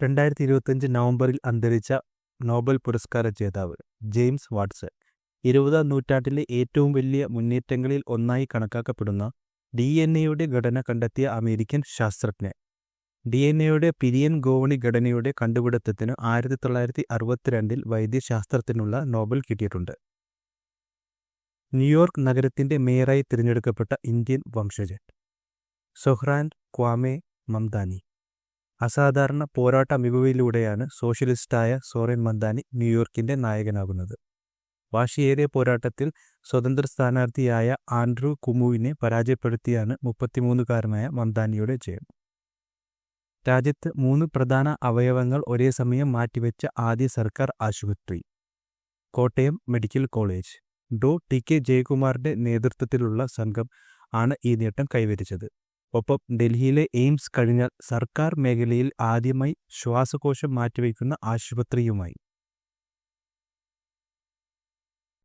രണ്ടായിരത്തി ഇരുപത്തിയഞ്ച് നവംബറിൽ അന്തരിച്ച നോബൽ പുരസ്കാര ജേതാവ് ജെയിംസ് വാട്സൺ ഇരുപതാം നൂറ്റാണ്ടിലെ ഏറ്റവും വലിയ മുന്നേറ്റങ്ങളിൽ ഒന്നായി കണക്കാക്കപ്പെടുന്ന ഡി എൻ എയുടെ ഘടന കണ്ടെത്തിയ അമേരിക്കൻ ശാസ്ത്രജ്ഞൻ. ഡി എൻ എയുടെ പിരിയൻ ഗോവണി ഘടനയുടെ കണ്ടുപിടുത്തത്തിന് ആയിരത്തി തൊള്ളായിരത്തി അറുപത്തിരണ്ടിൽ വൈദ്യശാസ്ത്രത്തിനുള്ള നോബൽ കിട്ടിയിട്ടുണ്ട്. ന്യൂയോർക്ക് നഗരത്തിന്റെ മേയറായി തിരഞ്ഞെടുക്കപ്പെട്ട ഇന്ത്യൻ വംശജൻ സൊഹ്റാൻ ക്വാമെ മംദാനി. അസാധാരണ പോരാട്ട മികവിലൂടെയാണ് സോഷ്യലിസ്റ്റായ സോറൻ മന്ദാനി ന്യൂയോർക്കിന്റെ നായകനാകുന്നത്. വാശിയേറിയ പോരാട്ടത്തിൽ സ്വതന്ത്ര സ്ഥാനാർത്ഥിയായ ആൻഡ്രൂ കുമുവിനെ പരാജയപ്പെടുത്തിയാണ് മുപ്പത്തിമൂന്നുകാരനായ മന്ദാനിയുടെ ജയം. രാജ്യത്ത് മൂന്ന് പ്രധാന അവയവങ്ങൾ ഒരേ സമയം മാറ്റിവെച്ച ആദ്യ സർക്കാർ ആശുപത്രി. Kottayam medical college. Dr T K ജയകുമാറിന്റെ നേതൃത്വത്തിലുള്ള സംഘം ആണ് ഈ നേട്ടം കൈവരിച്ചത്. ഒപ്പം ഡൽഹിയിലെ എയിംസ് കഴിഞ്ഞാൽ സർക്കാർ മേഖലയിൽ ആദ്യമായി ശ്വാസകോശം മാറ്റിവയ്ക്കുന്ന ആശുപത്രിയുമായി.